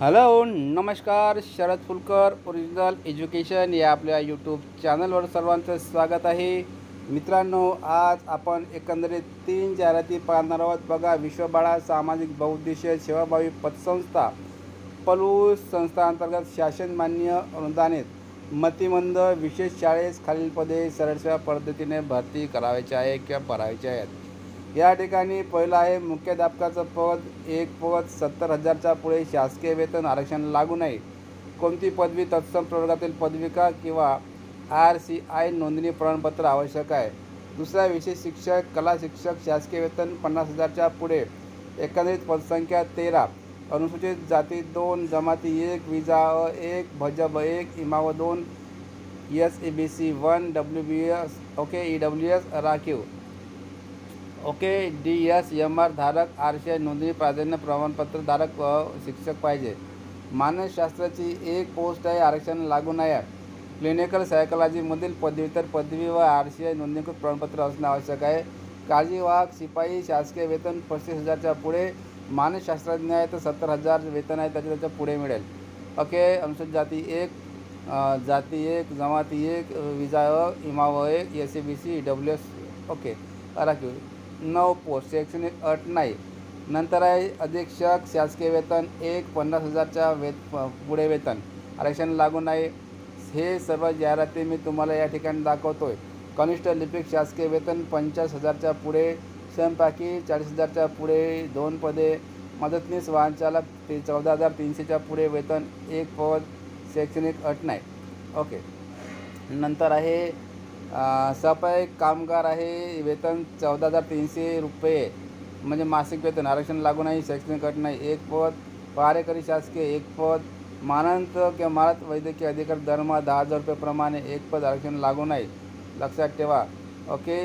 Hello नमस्कार Sharad Phulkar original education या आपल्या यूट्यूब चॅनलवर सर्वांचं स्वागत आहे. मित्रांनो आज आपण एकंदरीत तीन जाहिराती पाहणार आहोत. बघा विश्वबाळा सामाजिक बहुउद्देशीय सेवाभावी पतसंस्था पलूस संस्थांतर्गत शासनमान्य अनुदानित मतिमंद विशेष शाळेस खालील पदे सरळसेवा पद्धतीने भरती करायची आहे किंवा भरायची आहेत. या ठिकाणी पहिलं आहे मुख्याध्यापकाचं पद एक पद सत्तर हजारच्या पुढे शासकीय वेतन आरक्षण लागू नये. कोणती पदवी तत्सम प्रवर्गातील पदविका किंवा आर सी आय नोंदणी प्रमाणपत्र आवश्यक आहे? दुसरा विशेष शिक्षक कला शिक्षक शासकीय वेतन पन्नास हजारच्या पुढे. एकंदरीत पदसंख्या तेरा. अनुसूचित जाती दोन जमाती एक विजा अ एक भजब एक इमाव दोन S A B C one W B S okay E W S राखीव. Okay D S M R धारक आर सी आय नोंदणी प्राधान्य प्रमाणपत्र धारक व शिक्षक पाहिजे. मानसशास्त्राची एक पोस्ट आहे आरक्षण लागू नाही आहे. क्लिनिकल सायकोलॉजीमधील पदव्युत्तर पदवी व आर सी आय नोंदणीकृत प्रमाणपत्र असणे आवश्यक आहे. काळजीवाहक शिपाई शासकीय वेतन पस्तीस हजारच्या पुढे मानसशास्त्रज्ञ आहे तर सत्तर हजार वेतन आहे त्याच्या त्याच्या पुढे मिळेल. ओके अनुसूचित जाती एक जाती एक जमाती एक विजा इमाव एक S C B C W S okay राखीव. नऊ पोस्ट शैक्षणिक अट नाही. नंतर आहे अधीक्षक शासकीय वेतन एक पन्नास हजारच्या वेत पुढे वेतन. आरक्षण लागू नाही. हे सर्व जाहिराती मी तुम्हाला या ठिकाणी दाखवतो आहे कनिष्ठ लिपिक शासकीय वेतन पंचाळीस हजारच्या पुढे स्वयंपाकी चाळीस हजारच्या पुढे दोन पदे मदतनीस वाहनचालक ते चौदा हजार तीनशेच्या पुढे वेतन एक पद शैक्षणिक अट नाही. ओके. नंतर आहे अ, सफाई कामगार आहे वेतन चौदा हजार तीनशे रुपये. म्हणजे मासिक वेतन आरक्षण लागू नाही शैक्षणिक अट नाही एक पद. पहारेकरी शासकीय एक पद. मानंत किंवा मानत वैद्यकीय अधिकारी दरमहा दहा हजार रुपयेप्रमाणे एक पद आरक्षण लागू नाही. लक्षात ठेवा. ओके?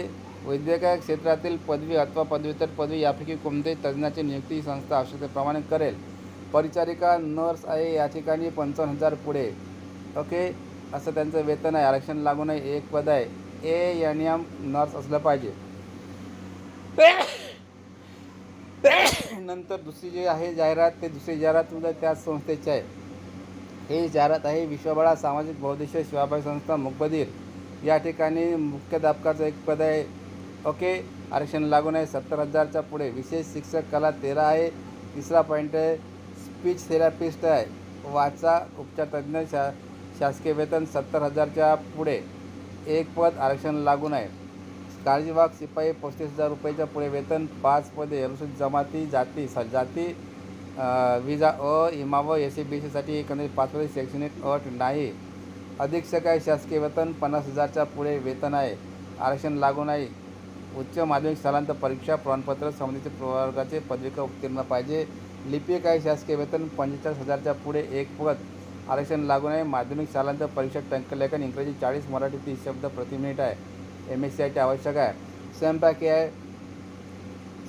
वैद्यकीय क्षेत्रातील पदवी अथवा पदव्युत्तर पदवी यापैकी कोणत्याही तज्ज्ञाची नियुक्ती संस्था आवश्यकतेप्रमाणे करेल. परिचारिका नर्स आहे या ठिकाणी पंचावन्न हजार पुढे. ओके? असं त्यांचं वेतन आहे. आरक्षण लागू नये. एक पद आहे. ए एन एम नर्स असलं पाहिजे. नंतर दुसरी जी आहे जाहिरात ते दुसरी जाहिरात सुद्धा त्याच संस्थेची आहे. ही जाहिरात आहे विश्वबाळा सामाजिक बौद्धिक शिवाबाई संस्था मुकबधीर. या ठिकाणी मुख्याध्यापकाचं एक पद आहे. ओके आरक्षण लागू आहे सत्तर हजारच्या पुढे विशेष शिक्षक कला तेरा आहे. तिसरा पॉईंट आहे. स्पीच थेरापिस्ट आहे. वाचा उपचार तज्ञ शा शासकीय वेतन सत्तर हजारच्या पुढे एक पद आरक्षण लागू नये. काळजीवाहक शिपाई पस्तीस हजार रुपयाच्या पुढे वेतन पाच पदे अनुसूचित जमाती जाती स जाती अ, विजा अ इमाव एस सी बी सीसाठी एकंदरीत पाच पदे शैक्षणिक अट नाही. अधीक्षक आहे शासकीय वेतन पन्नास हजारच्या पुढे वेतन आहे. आरक्षण लागू नाही. उच्च माध्यमिक स्थलांतर परीक्षा प्रमाणपत्र संबंधित प्रवर्गाचे पदविका उत्तीर्ण पाहिजे. लिपिक आहे शासकीय वेतन पंचेचाळीस हजारच्या पुढे एक पद आरक्षण लागू नये. माध्यमिक शालांतर परीक्षा टंकलेखन इंग्रजी चाळीस मराठी तीस शब्द प्रति मिनिट आहे. M S C I T आवश्यक आहे. स्वयंपाकी आहे.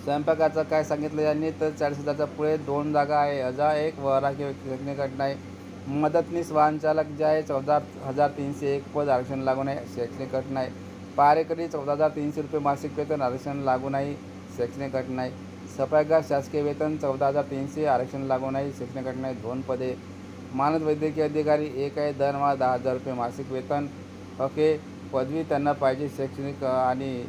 स्वयंपाकाचं काय सांगितलं यांनी? तर चाळीस हजारच्या पुढे दोन जागा आहे. हजार एक व राखीव शैक्षणिक नाही मदतनीस वाहनचालक जे आहे चौदा हजार तीनशे एक पद आरक्षण लागू नाही शैक्षणिक अट नाही पारेकरी चौदा हजार तीनशे रुपये मासिक वेतन आरक्षण लागू नाही. शैक्षणिक अट नाही सफाईगार शासकीय वेतन चौदा हजार तीनशे आरक्षण लागू नाही. शैक्षणिक अट नाही दोन पदे. मानद वैद्यकीय अधिकारी एक आहे दरमहा दहा हजार रुपये मासिक वेतन. ओके पदवी त्यांना पाहिजे शैक्षणिक आणि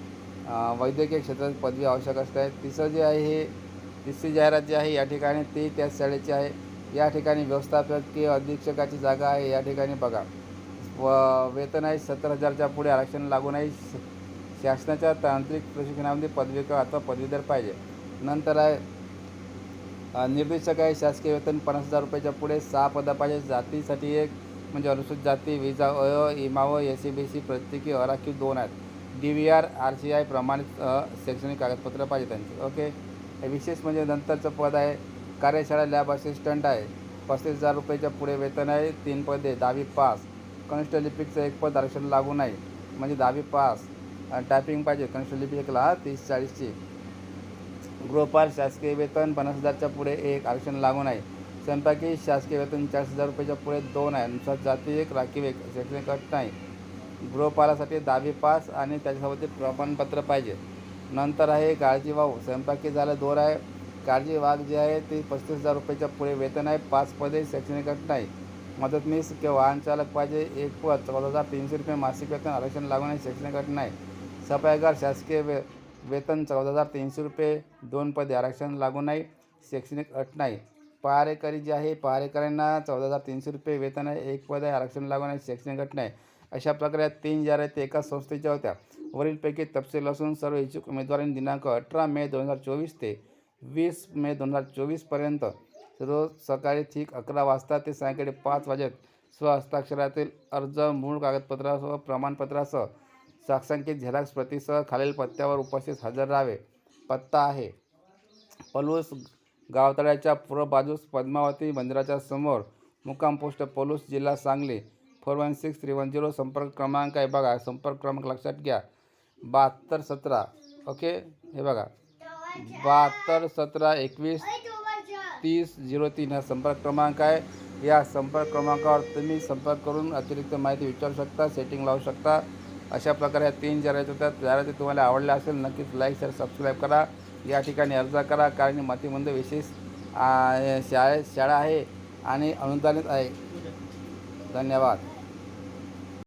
वैद्यकीय क्षेत्रात पदवी आवश्यक असते. तिसरं जे आहे हे तिसरी जाहिरात जी आहे या ठिकाणी ती त्याच शाळेची आहे. या ठिकाणी व्यवस्थापकीय अधीक्षकाची जागा आहे या ठिकाणी बघा. व वेतन आहे सत्तर हजारच्या पुढे आरक्षण लागू नाही. श- शासनाच्या तांत्रिक प्रशिक्षणामध्ये पदविका अथवा पदवीधर पाहिजे. नंतर आहे अ, निर्देशक आहे शासकीय वेतन पन्नास हजार रुपयाच्या पुढे सहा पदं पाहिजे जातीसाठी एक म्हणजे अनुसूचित जाती विजा अ इमाव एस सी बी सी प्रत्येकी अराखीव दोन आहेत. D V R R C I प्रमाणित शैक्षणिक कागदपत्र पाहिजे त्यांचे. ओके? विशेष म्हणजे नंतरचं पद आहे कार्यशाळा लॅब असिस्टंट आहे. पस्तीस हजार रुपयाच्या पुढे वेतन आहे तीन पदे दहावी पास. कनिष्ठ लिपिकचं एक पद आरक्षण लागू नाही म्हणजे दहावी पास. टायपिंग पाहिजे कनिष्ठ लिपिक तीस चाळीसची. गृहपाल शासकीय वेतन पन्नास हजारच्या पुढे एक आरक्षण लागू नाही स्वयंपाकी शासकीय वेतन चाळीस हजार रुपयाच्या पुढे दोन आहे. नुसार जाती एक राखीव एक शैक्षणिक अट नाही. गृहपालासाठी दहावी पास आणि त्याच्यासोबत प्रमाणपत्र पाहिजे. नंतर आहे काळजी वाहू. स्वयंपाकी झालं दोन आहे. काळजी वाघ जे आहे ते पस्तीस हजार रुपयाच्या पुढे वेतन आहे. पाच पदे शैक्षणिक अट नाही. मदतनीस किंवा वाहन चालक पाहिजे. एक पद चौदा हजार तीनशे रुपये मासिक वेतन आरक्षण लागू नाही शैक्षणिक अट नाही. सफाईगार शासकीय वे वेतन चौदा हजार तीनशे रुपये दोन पदे आरक्षण लागू नाही शैक्षणिक अट नाही. पहारेकरी जे आहे पहारेकऱ्यांना चौदा हजार तीनशे रुपये वेतन आहे एक पद आहे आरक्षण लागू नाही शैक्षणिक अट नाही. अशा प्रकारे तीन ज्या आहेत ते एकाच संस्थेच्या होत्या. वरीलपैकी तपशील असून सर्व इच्छुक उमेदवारांनी दिनांक अठरा मे दोन हजार चोवीस ते वीस मे दोन हजार चोवीसपर्यंत रोज सकाळी ठीक अकरा वाजता ते सायंकाळी पाच वाजेत स्वहस्ताक्षरातील अर्ज मूळ कागदपत्रासह प्रमाणपत्रासह साक्षांकित झेरॉक्स प्रतीसह खालील पत्त्यावर उपस्थित हजर राहावे. पत्ता आहे. पलूस गावतळ्याच्या पूर्व बाजूस पद्मावती मंदिराच्या समोर. मुक्काम पोस्ट पलूस जिल्हा Sangli. Four one six three one zero संपर्क क्रमांक आहे बघा. संपर्क क्रमांक लक्षात घ्या. बहात्तर सतरा. ओके? हे बघा. बहात्तर सतरा एकवीस तीस झिरो तीन हा संपर्क क्रमांक आहे. या संपर्क क्रमांकावर तुम्ही संपर्क करून अतिरिक्त माहिती विचारू शकता सेटिंग लावू शकता. अशा प्रकारे तीन जाहिराती होत्या. जाहिराती तुम्हाला आवडल्या असेल नक्कीच लाईक शेअर सबस्क्राईब करा. या ठिकाणी अर्ज करा कारण मातीमध्ये विशेष शाळे शाळा आहे आणि अनुदानित आहे. धन्यवाद.